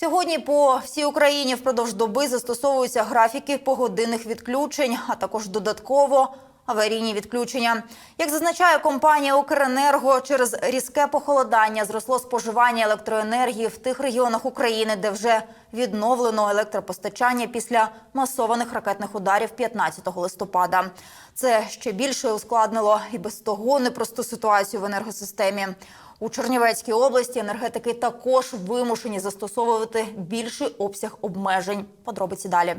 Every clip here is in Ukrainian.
Сьогодні по всій Україні впродовж доби застосовуються графіки погодинних відключень, а також додатково аварійні відключення. Як зазначає компанія Укренерго, через різке похолодання зросло споживання електроенергії в тих регіонах України, де вже відновлено електропостачання після масованих ракетних ударів 15 листопада. Це ще більше ускладнило і без того непросту ситуацію в енергосистемі. У Чернівецькій області енергетики також вимушені застосовувати більший обсяг обмежень. Подробиці далі.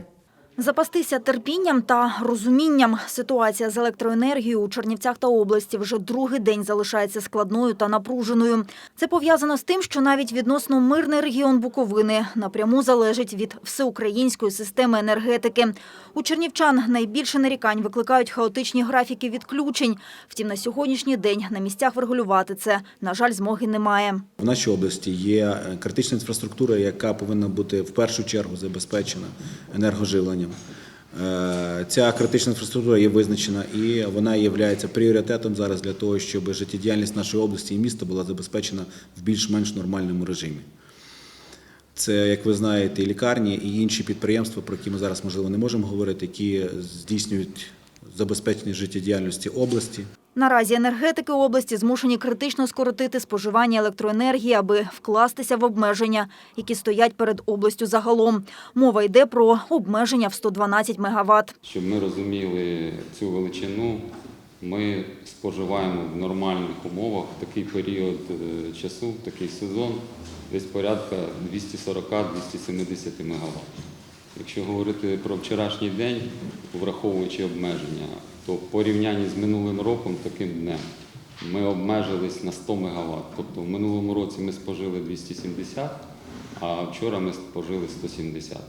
Запастися терпінням та розумінням ситуація з електроенергією у Чернівцях та області вже другий день залишається складною та напруженою. Це пов'язано з тим, що навіть відносно мирний регіон Буковини напряму залежить від всеукраїнської системи енергетики. У чернівчан найбільше нарікань викликають хаотичні графіки відключень. Втім, на сьогоднішній день на місцях врегулювати це, на жаль, змоги немає. В нашій області є е, критична інфраструктура, яка повинна бути в першу чергу забезпечена енергоживленням. Е, Ця критична інфраструктура є визначена і вона є пріоритетом зараз для того, щоб життєдіяльність нашої області і міста була забезпечена в більш-менш нормальному режимі. Це, як ви знаєте, і лікарні, і інші підприємства, про які ми зараз можливо не можемо говорити, які здійснюють забезпечення життєдіяльності області. Наразі енергетики області змушені критично скоротити споживання електроенергії, аби вкластися в обмеження, які стоять перед областю загалом. Мова йде про обмеження в 112 МВт. Щоб ми розуміли цю величину, ми споживаємо в нормальних умовах в такий період е, часу, в такий сезон, десь порядка 240-270 МВт. Якщо говорити про вчорашній день, враховуючи обмеження, то в порівнянні з минулим роком, таким днем, ми обмежились на 100 МВт. Тобто в минулому році ми спожили 270, а вчора ми спожили 170. Е,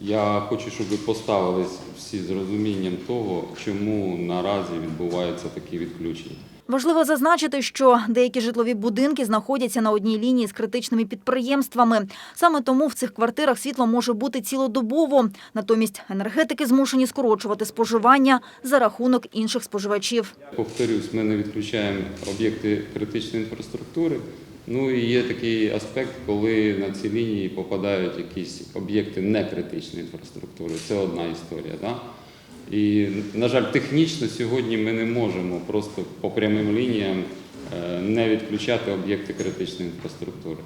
Я хочу, щоб ви поставились всі з розумінням того, чому наразі відбуваються такі відключення. Важливо зазначити, що деякі житлові будинки знаходяться на одній лінії з критичними підприємствами. Саме тому в цих квартирах світло може бути цілодобово. Натомість енергетики змушені скорочувати споживання за рахунок інших споживачів. Повторюсь, ми не відключаємо об'єкти критичної інфраструктури. Ну і є такий аспект, коли на ці лінії попадають якісь об'єкти некритичної інфраструктури. Це одна історія. Да? І, на жаль, технічно сьогодні ми не можемо просто по прямим лініям е, не відключати об'єкти критичної інфраструктури.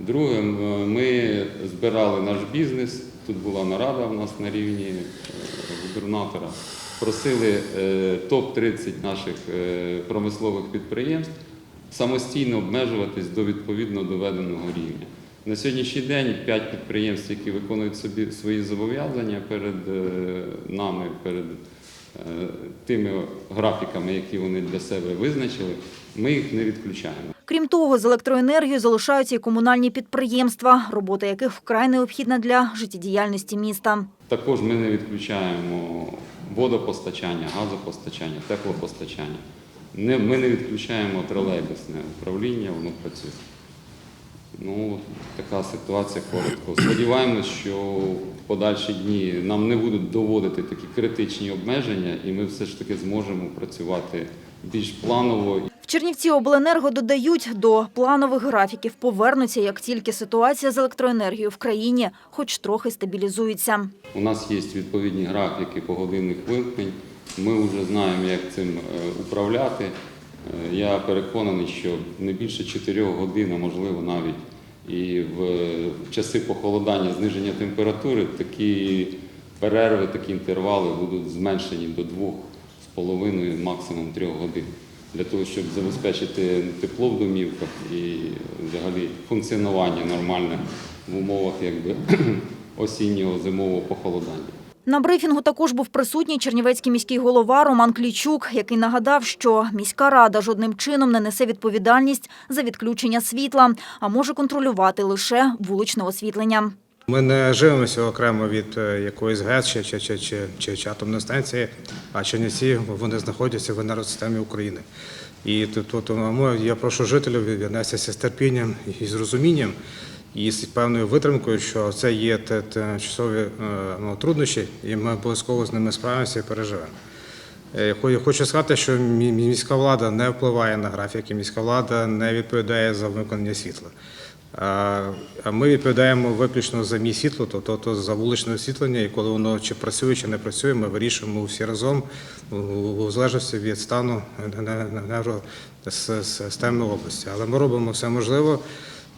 Друге, ми збирали наш бізнес. Тут була нарада у нас на рівні е, губернатора. Просили е, топ-30 наших промислових підприємств самостійно обмежуватись до відповідно доведеного рівня. На сьогоднішній день п'ять підприємств, які виконують собі свої зобов'язання перед е, нами, перед е, тими графіками, які вони для себе визначили, ми їх не відключаємо. Крім того, з електроенергією залишаються і комунальні підприємства, робота яких вкрай необхідна для життєдіяльності міста. Також ми не відключаємо водопостачання, газопостачання, теплопостачання. Ми не відключаємо тролейбусне управління, воно працює. Ну, така ситуація коротко. Сподіваємось, що в подальші дні нам не будуть доводити такі критичні обмеження, і ми все ж таки зможемо працювати більш планово В Чернівці обленерго додають до планових графіків повернуться, як тільки ситуація з електроенергією в країні хоч трохи стабілізується. У нас є відповідні графіки погодинних вимкнень. Ми вже знаємо, як цим е, управляти. Я переконаний, що не більше 4 годин, можливо навіть і в часи похолодання, зниження температури, такі перерви, такі інтервали будуть зменшені до 2,5, максимум 3 годин. Для того, щоб забезпечити тепло в домівках і взагалі функціонування нормальне в умовах якби, осіннього зимового похолодання. На брифінгу також був присутній чернівецький міський голова Роман Клічук, який нагадав, що міська рада жодним чином не несе відповідальність за відключення світла, а може контролювати лише вуличне освітлення. Ми не живемося окремо від е, якоїсь ГЕС чи, чи, чи, чи, чи, чи атомної станції, а Чернівці вони знаходяться в енергосистемі України. І тут тому я прошу жителів віднестися з терпінням і з розумінням, і з певною витримкою, що це є те- те часові е, ну, труднощі, і ми обов'язково з ними справимося і переживемо. Е, Хочу сказати, що мі- мі- міська влада не впливає на графіки, міська влада не відповідає за виконання світла. А ми відповідаємо виключно за мій світло, тобто то за вуличне освітлення, і коли воно чи працює, чи не працює, ми вирішуємо всі разом у залежності від стану енергосистеми області. Але ми робимо все можливе.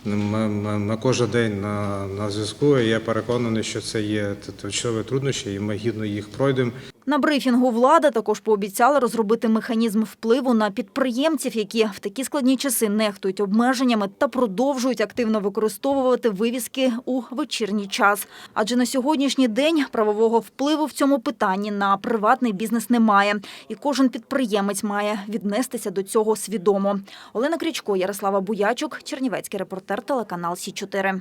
Ми, кожен день на, на зв'язку. Я переконаний, що це є точкові труднощі, і ми гідно їх пройдемо. На брифінгу влада також пообіцяла розробити механізм впливу на підприємців, які в такі складні часи нехтують обмеженнями та продовжують активно використовувати вивіски у вечірній час. Адже на сьогоднішній день правового впливу в цьому питанні на приватний бізнес немає, і кожен підприємець має віднестися до цього свідомо. Олена Крічко, Ярослава Буячук, Чернівецький репортер, телеканал Сі 4